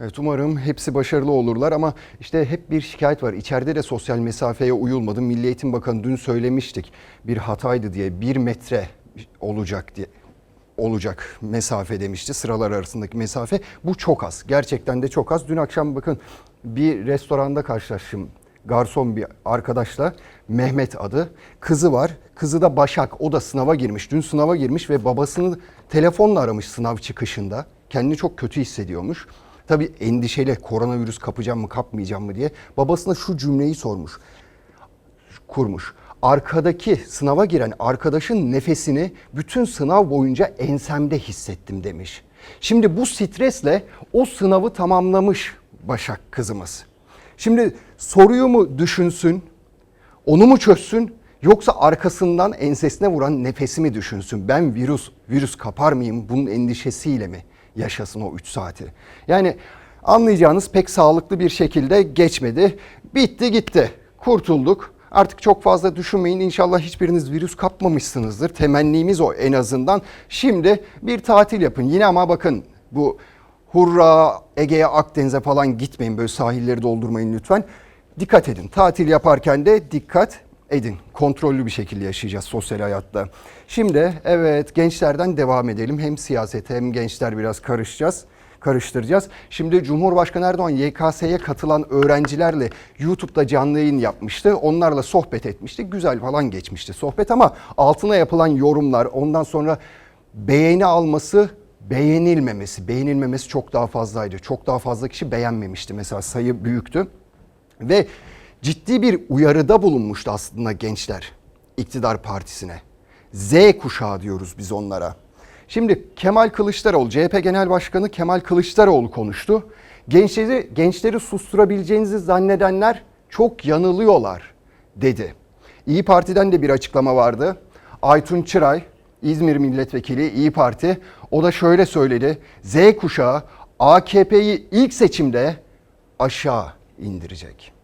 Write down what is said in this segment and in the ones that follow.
Evet umarım hepsi başarılı olurlar ama işte hep bir şikayet var. İçeride de sosyal mesafeye uyulmadı. Milli Eğitim Bakanı dün söylemiştik bir hataydı diye bir metre olacak diye olacak mesafe demişti sıralar arasındaki mesafe. Bu çok az gerçekten de çok az. Dün akşam bakın bir restoranda karşılaştım garson bir arkadaşla Mehmet adı. Kızı var. Kızı da Başak. O da sınava girmiş. Dün sınava girmiş ve babasını telefonla aramış sınav çıkışında. Kendini çok kötü hissediyormuş. Tabii endişeli koronavirüs kapacağım mı kapmayacağım mı diye. Babasına şu cümleyi sormuş kurmuş. Arkadaki sınava giren arkadaşın nefesini bütün sınav boyunca ensemde hissettim demiş. Şimdi bu stresle o sınavı tamamlamış Başak kızımız. Şimdi soruyu mu düşünsün, onu mu çözsün yoksa arkasından ensesine vuran nefesi mi düşünsün? Ben virüs virüs kapar mıyım bunun endişesiyle mi yaşasın o 3 saati? Yani anlayacağınız pek sağlıklı bir şekilde geçmedi. Bitti gitti. Kurtulduk. Artık çok fazla düşünmeyin. İnşallah hiçbiriniz virüs kapmamışsınızdır. Temennimiz o en azından. Şimdi bir tatil yapın. Yine ama bakın bu Hurra, Ege'ye, Akdeniz'e falan gitmeyin. Böyle sahilleri doldurmayın lütfen. Dikkat edin. Tatil yaparken de dikkat edin. Kontrollü bir şekilde yaşayacağız sosyal hayatta. Şimdi evet gençlerden devam edelim. Hem siyasete hem gençler biraz karışacağız karıştıracağız. Şimdi Cumhurbaşkanı Erdoğan YKS'ye katılan öğrencilerle YouTube'da canlı yayın yapmıştı. Onlarla sohbet etmişti. Güzel falan geçmişti sohbet ama altına yapılan yorumlar ondan sonra beğeni alması beğenilmemesi, beğenilmemesi çok daha fazlaydı. Çok daha fazla kişi beğenmemişti. Mesela sayı büyüktü. Ve ciddi bir uyarıda bulunmuştu aslında gençler iktidar partisine. Z kuşağı diyoruz biz onlara. Şimdi Kemal Kılıçdaroğlu, CHP Genel Başkanı Kemal Kılıçdaroğlu konuştu. Gençleri, gençleri susturabileceğinizi zannedenler çok yanılıyorlar dedi. İyi Parti'den de bir açıklama vardı. Aytun Çıray, İzmir Milletvekili İyi Parti, o da şöyle söyledi. Z kuşağı AKP'yi ilk seçimde aşağı indirecek.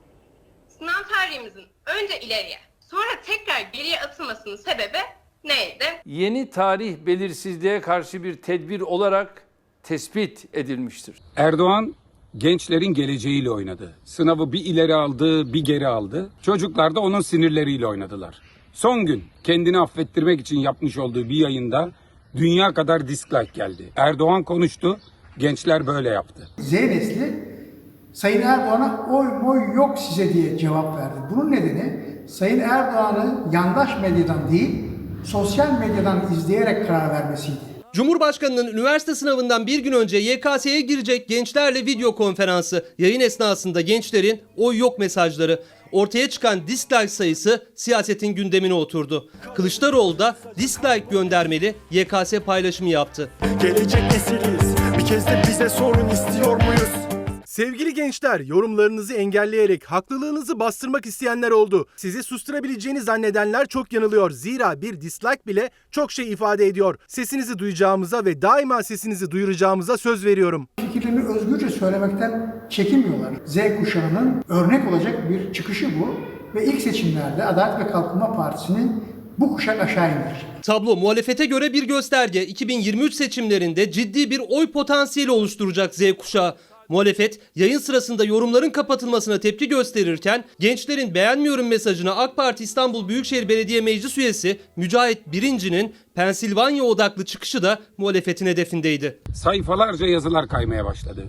Sınav tarihimizin önce ileriye sonra tekrar geriye atılmasının sebebi neydi? yeni tarih belirsizliğe karşı bir tedbir olarak tespit edilmiştir. Erdoğan gençlerin geleceğiyle oynadı. Sınavı bir ileri aldı, bir geri aldı. Çocuklar da onun sinirleriyle oynadılar. Son gün kendini affettirmek için yapmış olduğu bir yayında dünya kadar dislike geldi. Erdoğan konuştu, gençler böyle yaptı. Z nesli Sayın Erdoğan'a oy moy yok size diye cevap verdi. Bunun nedeni Sayın Erdoğan'ı yandaş medyadan değil, sosyal medyadan izleyerek karar vermesiydi. Cumhurbaşkanının üniversite sınavından bir gün önce YKS'ye girecek gençlerle video konferansı. Yayın esnasında gençlerin oy yok mesajları. Ortaya çıkan dislike sayısı siyasetin gündemine oturdu. Kılıçdaroğlu da dislike göndermeli YKS paylaşımı yaptı. Gelecek nesiliz Bir kez de bize sorun istiyor muyuz? Sevgili gençler, yorumlarınızı engelleyerek haklılığınızı bastırmak isteyenler oldu. Sizi susturabileceğini zannedenler çok yanılıyor. Zira bir dislike bile çok şey ifade ediyor. Sesinizi duyacağımıza ve daima sesinizi duyuracağımıza söz veriyorum. Fikirlerini özgürce söylemekten çekinmiyorlar. Z kuşağının örnek olacak bir çıkışı bu ve ilk seçimlerde Adalet ve Kalkınma Partisi'nin bu kuşak aşağı indirecek. Tablo muhalefete göre bir gösterge. 2023 seçimlerinde ciddi bir oy potansiyeli oluşturacak Z kuşağı. Muhalefet yayın sırasında yorumların kapatılmasına tepki gösterirken gençlerin beğenmiyorum mesajına AK Parti İstanbul Büyükşehir Belediye Meclis üyesi Mücahit Birinci'nin Pensilvanya odaklı çıkışı da muhalefetin hedefindeydi. Sayfalarca yazılar kaymaya başladı.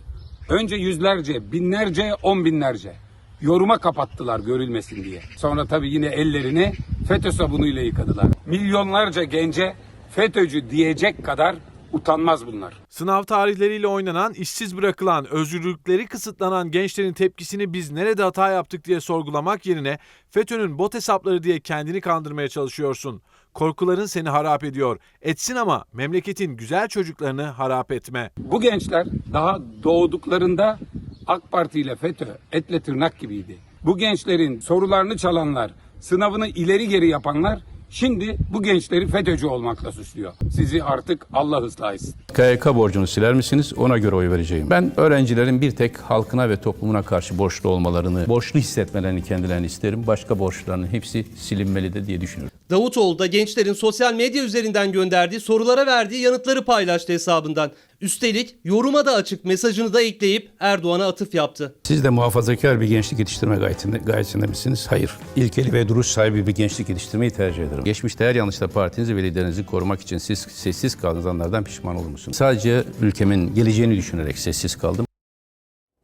Önce yüzlerce, binlerce, on binlerce. Yoruma kapattılar görülmesin diye. Sonra tabii yine ellerini FETÖ sabunuyla yıkadılar. Milyonlarca gence FETÖ'cü diyecek kadar utanmaz bunlar. Sınav tarihleriyle oynanan, işsiz bırakılan, özgürlükleri kısıtlanan gençlerin tepkisini biz nerede hata yaptık diye sorgulamak yerine FETÖ'nün bot hesapları diye kendini kandırmaya çalışıyorsun. Korkuların seni harap ediyor. Etsin ama memleketin güzel çocuklarını harap etme. Bu gençler daha doğduklarında AK Parti ile FETÖ etle tırnak gibiydi. Bu gençlerin sorularını çalanlar, sınavını ileri geri yapanlar şimdi bu gençleri FETÖ'cü olmakla suçluyor. Sizi artık Allah ıslah etsin. KYK borcunu siler misiniz? Ona göre oy vereceğim. Ben öğrencilerin bir tek halkına ve toplumuna karşı borçlu olmalarını, borçlu hissetmelerini kendilerini isterim. Başka borçlarının hepsi silinmeli de diye düşünüyorum. Davutoğlu da gençlerin sosyal medya üzerinden gönderdiği sorulara verdiği yanıtları paylaştı hesabından. Üstelik yoruma da açık mesajını da ekleyip Erdoğan'a atıf yaptı. Siz de muhafazakar bir gençlik yetiştirme gayetinde, gayesinde misiniz? Hayır. İlkeli ve duruş sahibi bir gençlik yetiştirmeyi tercih ederim. Geçmişte her yanlışta partinizi ve liderinizi korumak için siz sessiz kaldığınız anlardan pişman olur musunuz? Sadece ülkemin geleceğini düşünerek sessiz kaldım.